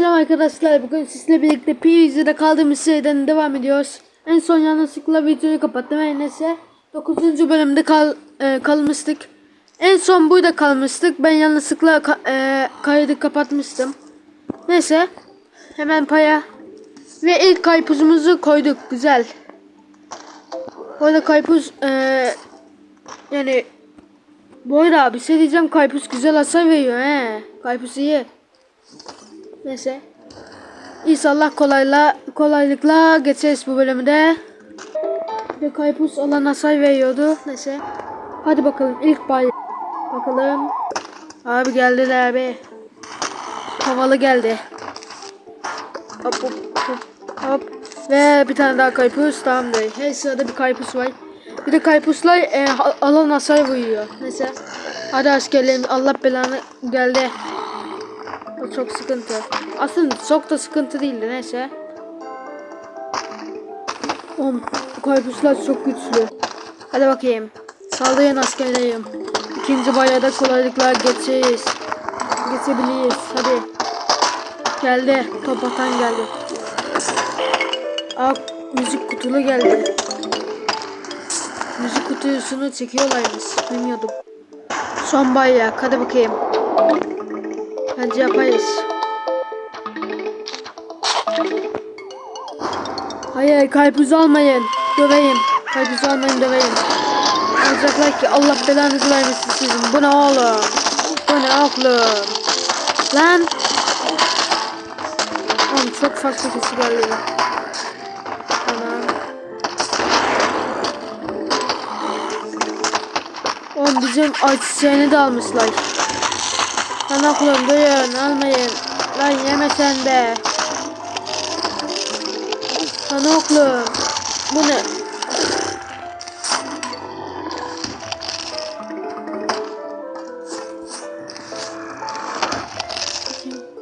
Selam arkadaşlar. Bugün sizle birlikte PUBG'de kaldığımız yerden devam ediyoruz. En son yanlışlıkla videoyu kapattım. Her neyse 9. bölümde kal, e, kalmıştık. En son burada kalmıştık. Ben yanlışlıkla ka, e, kaydı kapatmıştım. Neyse hemen paya ve ilk kaypuzumuzu koyduk. Güzel. Bu arada kaypuz e, yani bu arada bir şey diyeceğim kaypuz güzel hasar veriyor he. Kaypuz iyi. Neyse. İnşallah kolayla kolaylıkla geçeriz bu bölümde. Bir kaypus olan hasar veriyordu. Neyse. Hadi bakalım ilk bay. Bakalım. Abi geldiler abi. Havalı geldi. Hop hop hop hop. Ve bir tane daha kaypus tamamdır. Her sırada bir kaypus var. Bir de kaypuslar e, alan hasar vuruyor. Neyse. Hadi askerlerim Allah belanı geldi. O çok sıkıntı. Aslında çok da sıkıntı değildi neyse. Oğlum bu kaybuslar çok güçlü. Hadi bakayım. Saldırın askerlerim. İkinci bayada kolaylıkla geçeceğiz. Geçebiliriz. Hadi. Geldi. Top atan geldi. Aa müzik kutulu geldi. Müzik kutusunu çekiyorlarmış. Bilmiyordum. Son bayrak. Hadi bakayım. Bence yaparız. Hayır kalpüzü almayın. Döveyim. Kalpüzü almayın döveyim. Olacaklar ki Allah belanızı vermesin sizin. Bu ne oğlum? Bu ne oğlum? Lan. Oğlum çok farklı sesi geliyor. Tamam. Oğlum bizim açıcığını da almışlar. Lan oğlum duyun almayın. Lan yeme sen de. Lan. Bu ne?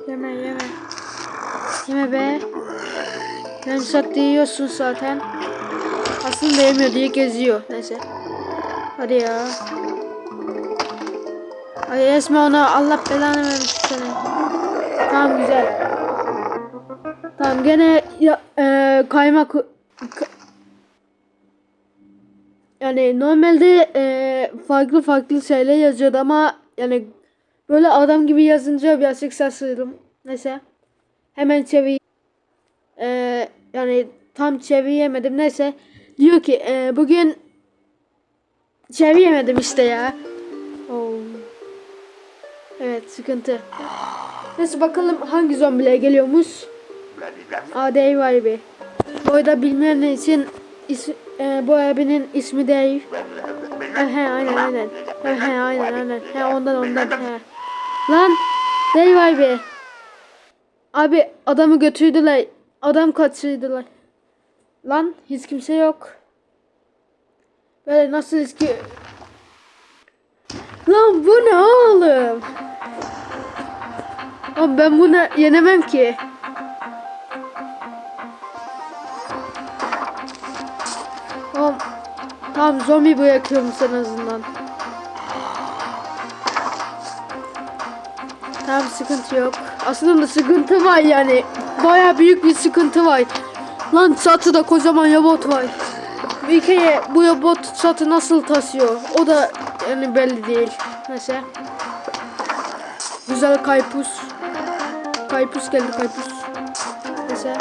Yeme yeme. Yeme be. Ben sattı yiyorsun zaten. Aslında yemiyor diye geziyor. Neyse. Hadi ya. Ay Esma ona Allah belanı vermiş seni. Tamam güzel. Tamam gene ya, e, kaymak ka- yani normalde e, farklı farklı şeyler yazıyordu ama yani böyle adam gibi yazınca birazcık şaşırdım. Neyse. Hemen çevir. E, yani tam çeviremedim. Neyse. Diyor ki e, bugün çeviremedim işte ya. Evet sıkıntı. Neyse bakalım hangi zombiler geliyormuş. Dave var bir. Bu arada bilmeyenler için is, e, bu abinin ismi Dave. He aynen aynen. He aynen aynen. He ondan ondan he. Lan Dave var bir. Abi adamı götürdüler. Adam kaçırdılar. Lan hiç kimse yok. Böyle nasıl riski... Lan bu ne oğlum? Lan ben bunu yenemem ki. Tamam. Tamam zombi bırakıyorum en azından. Tamam sıkıntı yok. Aslında sıkıntı var yani. Baya büyük bir sıkıntı var. Lan çatıda kocaman robot var. Bir bu robot çatı nasıl taşıyor? O da yani belli değil. Neyse. Güzel kaypus. Kaypus geldi kaypus. Neyse.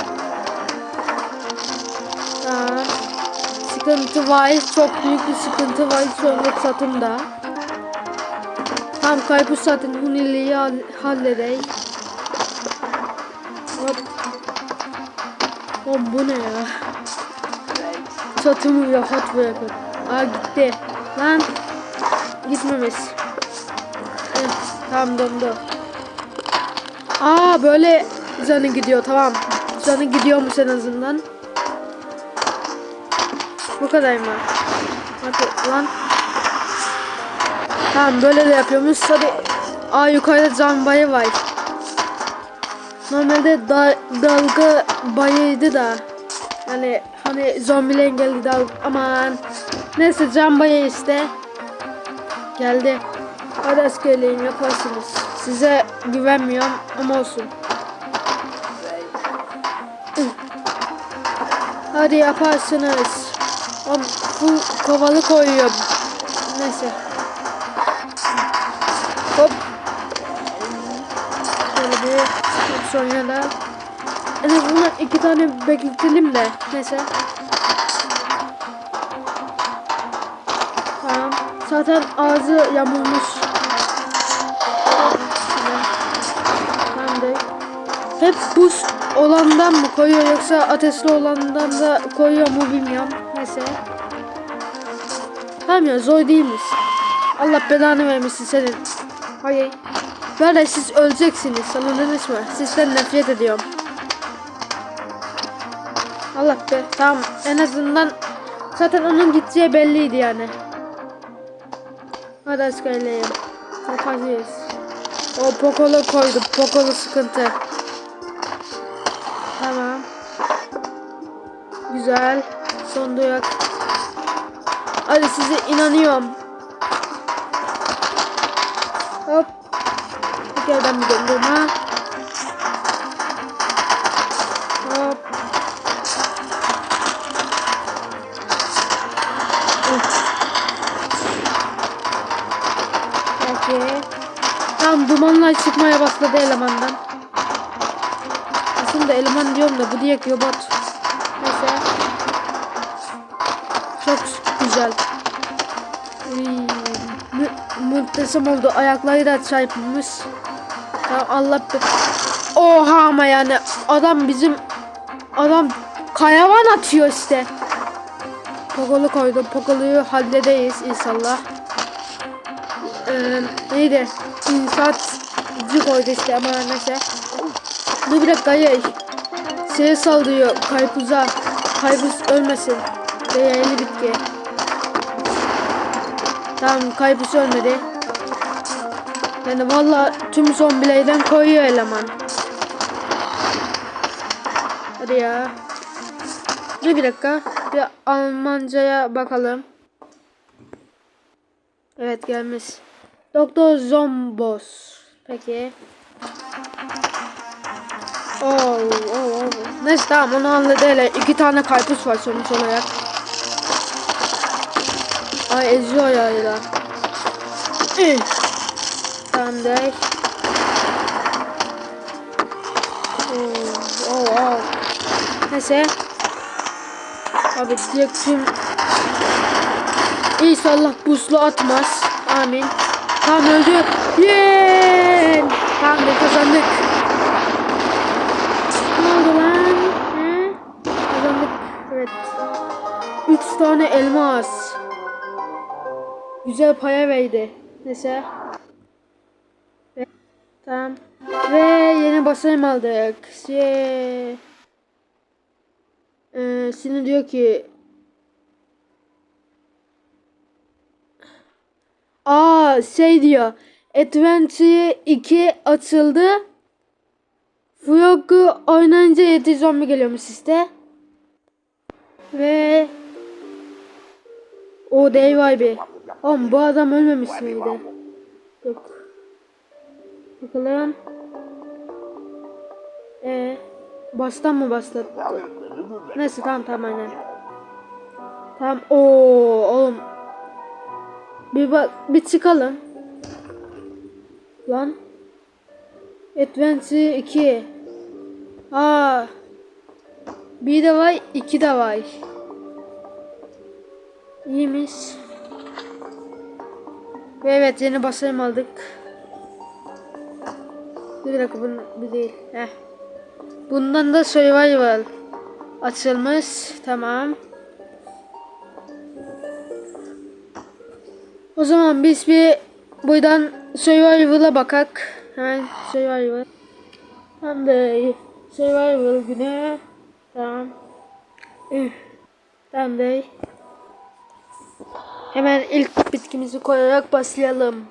Tamam. Sıkıntı var. Çok büyük bir sıkıntı var anda satımda. Tam kaypus zaten Hunili'yi hall halledey. Hop. Oğlum bu ne ya? Satımı rahat bırakın. Aa gitti. Lan. Gitmemiş. Eh, tamam döndü. Aa böyle canı gidiyor tamam. Canı gidiyormuş en azından. Bu kadar mı? Hadi lan. Tamam böyle de yapıyormuş. Hadi. Aa yukarıda can bayı var. Normalde da, dalga bayıydı da. Yani hani zombilerin geldi dalga. Aman. Neyse can bayı işte. Geldi. Hadi askerliğin yaparsınız. Size güvenmiyorum ama olsun. Hadi yaparsınız. Am bu kovalı koyuyorum. Neyse. Hop. Şöyle bir hop sonra da en azından iki tane bekletelim de. Neyse. Tamam. Zaten ağzı yamulmuş. Hep buz olandan mı koyuyor yoksa ateşli olandan da koyuyor mu bilmiyorum. Neyse. Tamam ya zor değilmiş. Allah belanı vermesin senin. Hayır. Böyle siz öleceksiniz anladınız mı? Sizden nefret ediyorum. Allah be. Tamam en azından zaten onun gideceği belliydi yani. Hadi askerleyim. Kapatıyoruz. O pokolu koydum. Pokolu sıkıntı. Güzel. Son duyak. Hadi size inanıyorum. Hop. Bir yerden bir döndürme. Hop. Üf. Peki. Tam dumanlar çıkmaya başladı elemandan. Aslında eleman diyorum da bu diye robot. Neyse. Çok güzel. Mü muhteşem oldu. Ayakları da çarpılmış. Ya Allah be. Oha ama yani adam bizim adam kayavan atıyor işte. Pokolu koydum. Pokoluyu halledeyiz inşallah. Ee, neydi? İnsatcı koydu işte ama neyse. Dur bir dakika. Şeye saldırıyor kaypuza. Kaypuz ölmesin. Değerli bitki. Tamam kaypuz ölmedi. Yani valla tüm zombilerden koyuyor eleman. Hadi ya. Dur bir dakika. Bir Almancaya bakalım. Evet gelmiş. Doktor Zombos. Peki. Oo, oo, oo. Neyse tamam onu hele. İki tane karpuz var sonuç olarak. Ay eziyor ya ya. Tamam değil. Oo, oo, oo. Neyse. Abi direkt tüm İnşallah buzlu atmaz. Amin. Tamam öldü. Yeee. 3 tane elmas. Güzel paya verdi. Neyse. Ve, tamam. Ve yeni basayım aldık. Şey... Ee, şimdi diyor ki Aa şey diyor. Adventure 2 açıldı. Frog'u oynayınca 7 zombi geliyormuş işte. Ve o Dave abi. Oğlum bu adam ölmemiş miydi? Yok. Bakalım. Ee, baştan mı başlattı? Neyse tamam tamam aynen. Tamam. Oo oğlum bir bak bir çıkalım. Lan. Advance 2. Aa. Bir de var, iki de var. İyiymiş. Ve evet yeni basayım aldık. Bir dakika bunu bir değil. Heh. Bundan da survival açılmış. Tamam. O zaman biz bir buradan survival'a bakak. Hemen survival. Hem de survival günü. Tamam. Üh. Tamam de. Hemen ilk bitkimizi koyarak başlayalım.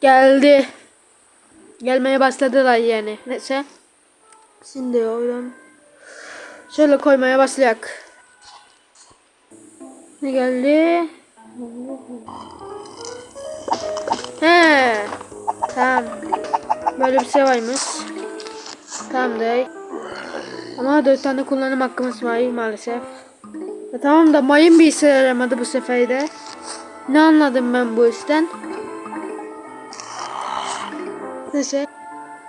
Geldi. Gelmeye başladılar yani. Neyse. Şimdi oradan şöyle koymaya başlayak. Ne geldi? He. Tamam. Böyle bir şey varmış. Tamam dey. Ama 4 tane kullanım hakkımız var maalesef. Ya tamam da mayın bir işe yaramadı bu sefer de. Ne anladım ben bu işten? Neyse.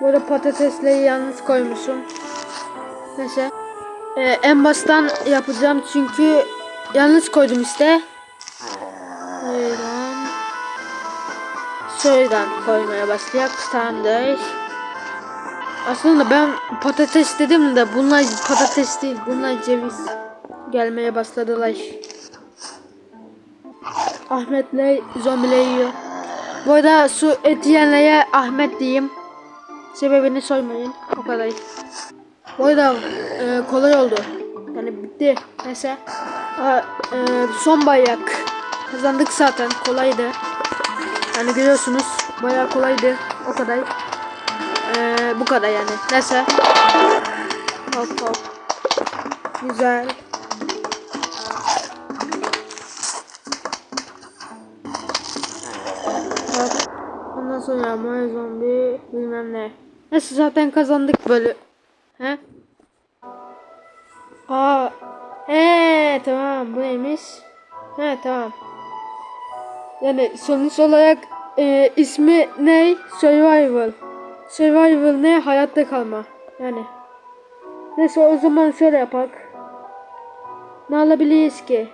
Burada patatesleri yalnız koymuşum. Neyse. Ee, en baştan yapacağım çünkü yalnız koydum işte. Şuradan. Şuradan koymaya başlayacak. Tamamdır. Aslında ben patates dedim de bunlar patates değil. Bunlar ceviz. Gelmeye başladılar. Ahmet'le zombiler yiyor. Bu arada su et yiyenlere Ahmet diyeyim. Sebebini sormayın. O kadar. Bu arada e, kolay oldu. Yani bitti. Neyse. Ha, e, son bayrak. Kazandık zaten. Kolaydı. Yani görüyorsunuz. Bayağı kolaydı. O kadar. E, bu kadar yani. Neyse. Hop hop. Güzel. Ondan sonra Maya zombi bilmem ne. Neyse zaten kazandık böyle. He? Aa. He tamam bu neymiş? He tamam. Yani sonuç olarak e, ismi ne? Survival. Survival ne? Hayatta kalma. Yani. Neyse o zaman şöyle yapak. Ne alabiliriz ki?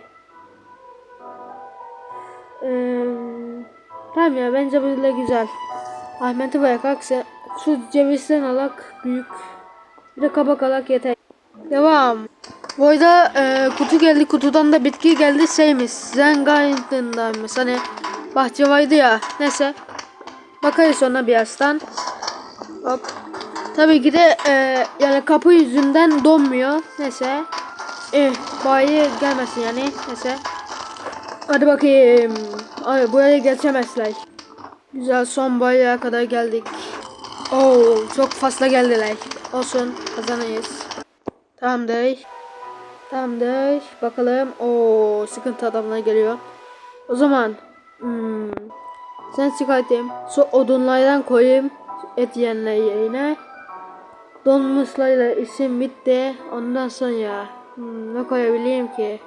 Ee, tamam ya bence böyle güzel. Ahmet'i bırakak şu cevizden alak büyük. Bir de kabak alak yeter. Devam. Bu arada e, kutu geldi kutudan da bitki geldi şeymiş. Zengaydın'daymış hani bahçe vardı ya. Neyse. Bakarız ona birazdan. Hop. Tabii ki de e, yani kapı yüzünden donmuyor. Neyse. Eh, bayi gelmesin yani. Neyse. Hadi bakayım. Ay buraya geçemezler. Güzel son bayağa kadar geldik. Oo çok fazla geldiler. Olsun kazanırız. Tamamdır. Tamamdır. Bakalım. Oo sıkıntı adamlar geliyor. O zaman hmm, sen çıkartayım. Su odunlardan koyayım. Et yiyenler yerine. Donmuşlarla isim bitti. Ondan sonra hmm, ne koyabileyim ki?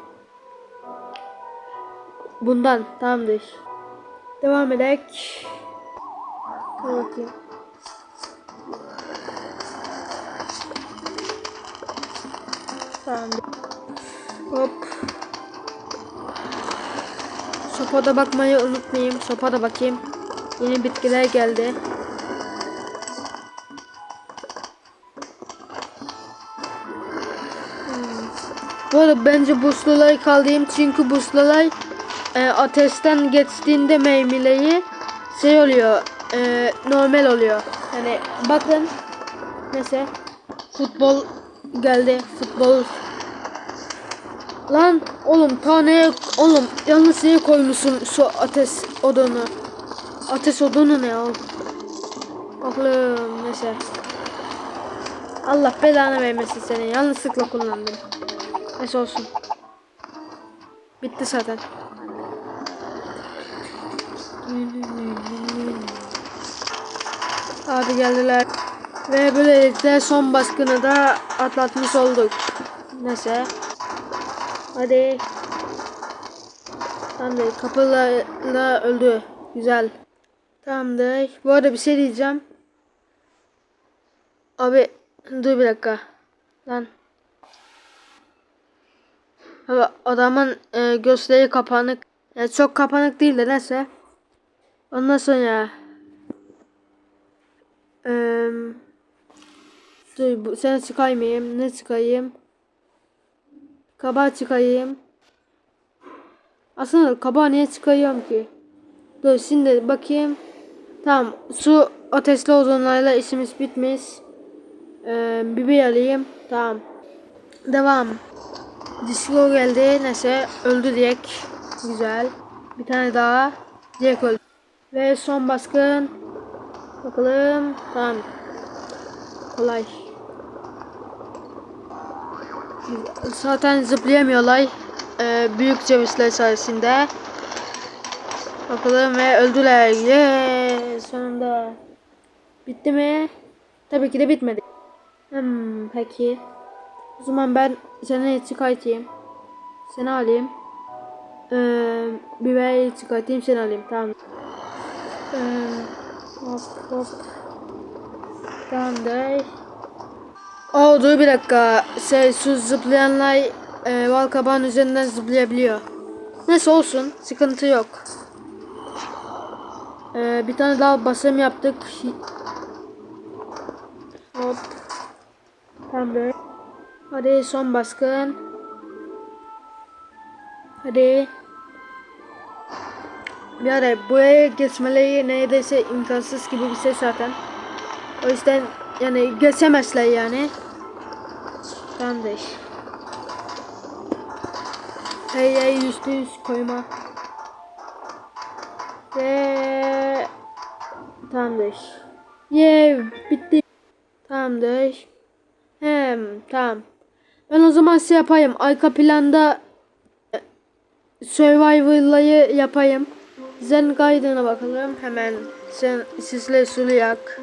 Bundan tamamdır. Devam edek. Dur bakayım. Tamamdır. Hop. Sopada bakmayı unutmayayım. Sopada bakayım. Yeni bitkiler geldi. Bu arada bence busluları kaldırayım çünkü buslular e, ateşten geçtiğinde meymileyi şey oluyor e, normal oluyor. Yani bakın mesela futbol geldi futbol. Lan oğlum taneye oğlum yanlış yere koymuşsun şu ateş odunu? Ateş odunu ne oğlum oğlum neyse. Allah belanı vermesin seni yanlışlıkla kullandım. Neyse olsun. Bitti zaten Abi geldiler. Ve böylelikle son baskını da atlatmış olduk. Neyse. Hadi. Tamamdır. Kapılarla öldü. Güzel. Tamamdır. Bu arada bir şey diyeceğim. Abi dur bir dakika. Lan. Abi adamın e, gözleri kapanık. Yani çok kapanık değil de neyse. Ondan sonra ee, dur bu, sen çıkayım ne çıkayım? Kaba çıkayım. Aslında kaba niye çıkayım ki? Dur şimdi bakayım. Tamam su ateşli ozonlarla işimiz bitmiş. Ee, biber alayım tamam. Devam. Disco geldi neyse öldü direkt. Güzel. Bir tane daha direkt öldü. Ve son baskın. Bakalım. Tamam. Kolay. Zaten zıplayamıyorlar. Ee, büyük cevizler sayesinde. Bakalım ve öldüler. Yeah, sonunda. Bitti mi? Tabii ki de bitmedi. Hmm, peki. O zaman ben seni çıkartayım. Seni alayım. Ee, bibeyi çıkartayım seni alayım. Tamam. Ee, hop hop. Tamamdır. Aa dur bir dakika. Şey su zıplayanlar e, bal kabağın üzerinden zıplayabiliyor. Neyse olsun. Sıkıntı yok. Ee, bir tane daha basım yaptık. Hop. Tamamdır. Hadi son baskın. Hadi. Ara buraya geçmeleri neredeyse imkansız gibi bir şey zaten. O yüzden yani geçemezler yani. Tamamdır. Hey hey yüzde yüz koyma. Ve tamamdır. Yev bitti. Tamamdır. Hem tamam. Ben o zaman şey yapayım. Arka planda e, Survival'layı yapayım. Zen kaydına bakalım. Hemen sen sizle sulayak.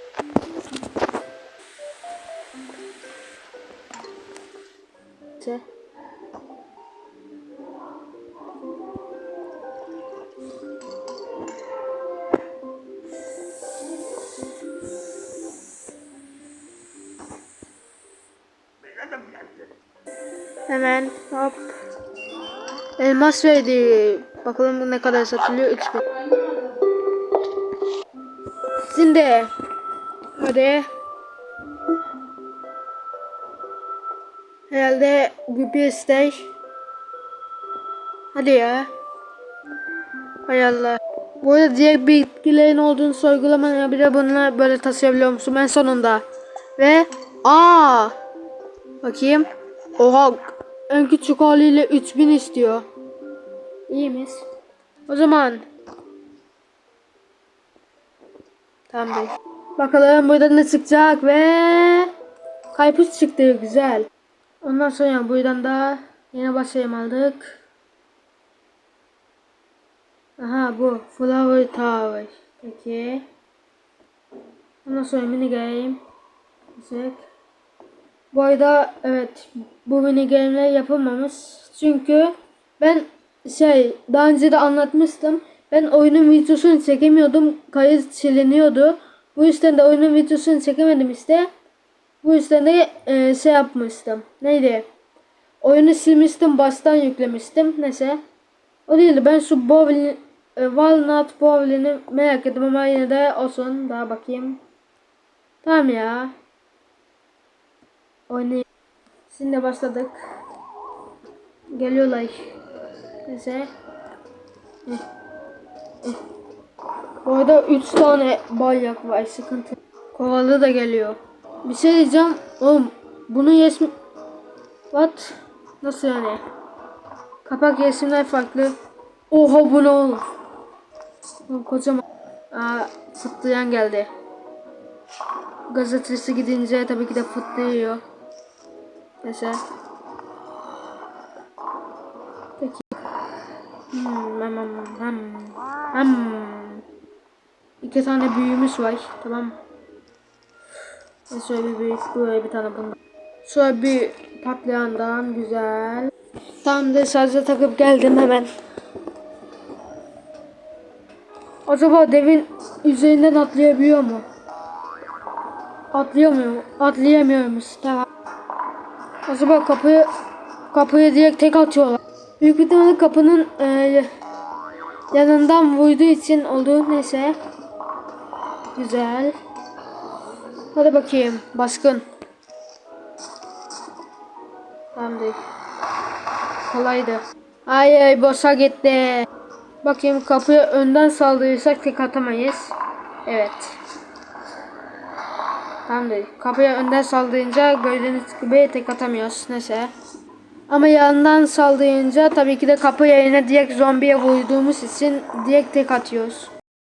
İşte. Hemen hop. Elmas verdi. Bakalım bu ne kadar satılıyor. 3000. Şimdi. Hadi. Herhalde bir isteği. Hadi ya. Hay Allah. Bu arada diğer bitkilerin olduğunu sorgulamaya bile bununla böyle taşıyabiliyor musun? En sonunda. Ve aa Bakayım. Oha. En küçük haliyle 3000 istiyor. İyiymiş. O zaman. Tamam değil. Bakalım burada ne çıkacak ve kaypus çıktı güzel. Ondan sonra buradan da yine başlayalım aldık. Aha bu Flower Tower. Peki. Ondan sonra mini game. Müzik. Bu arada evet bu mini game'ler yapılmamış. Çünkü ben şey daha önce de anlatmıştım. Ben oyunun videosunu çekemiyordum. Kayıt siliniyordu. Bu yüzden de oyunun videosunu çekemedim işte. Bu yüzden de e, şey yapmıştım. Neydi? Oyunu silmiştim. Baştan yüklemiştim. Neyse. O değildi. Ben şu Bowling, e, Walnut Bowling'i merak ettim ama yine de olsun. Daha bakayım. Tamam ya. Oynayayım. Şimdi başladık. Geliyorlar. Eh. Bu arada 3 tane bayrak var. Sıkıntı. Kovalı da geliyor. Bir şey diyeceğim. Oğlum bunun resmi... What? Nasıl yani? Kapak resimler farklı. Oha bu ne oğlum? Oğlum kocaman. Aa, fıtlayan geldi. Gazetesi gidince tabii ki de fıtlıyor. Neyse. Hem. İki tane büyüğümüz var. Tamam. Ve şöyle bir büyük böyle bir tane bundan. Şöyle bir patlayandan güzel. Tam da şarja takıp geldim hemen. Acaba devin üzerinden atlayabiliyor mu? Atlayamıyor. Atlayamıyormuş. Tamam. Acaba kapıyı kapıyı direkt tek atıyorlar. Büyük ihtimalle kapının e, yanından vurduğu için oldu. Neyse. Güzel. Hadi bakayım. Baskın. Tamam değil. Kolaydı. Ay ay boşa gitti. Bakayım kapıyı önden saldırırsak tek atamayız. Evet. Tamam değil. Kapıya önden saldırınca gördüğünüz gibi tek atamıyoruz. Neyse. Ama yandan saldırınca tabii ki de kapı yerine direkt zombiye vurduğumuz için direkt tek atıyoruz.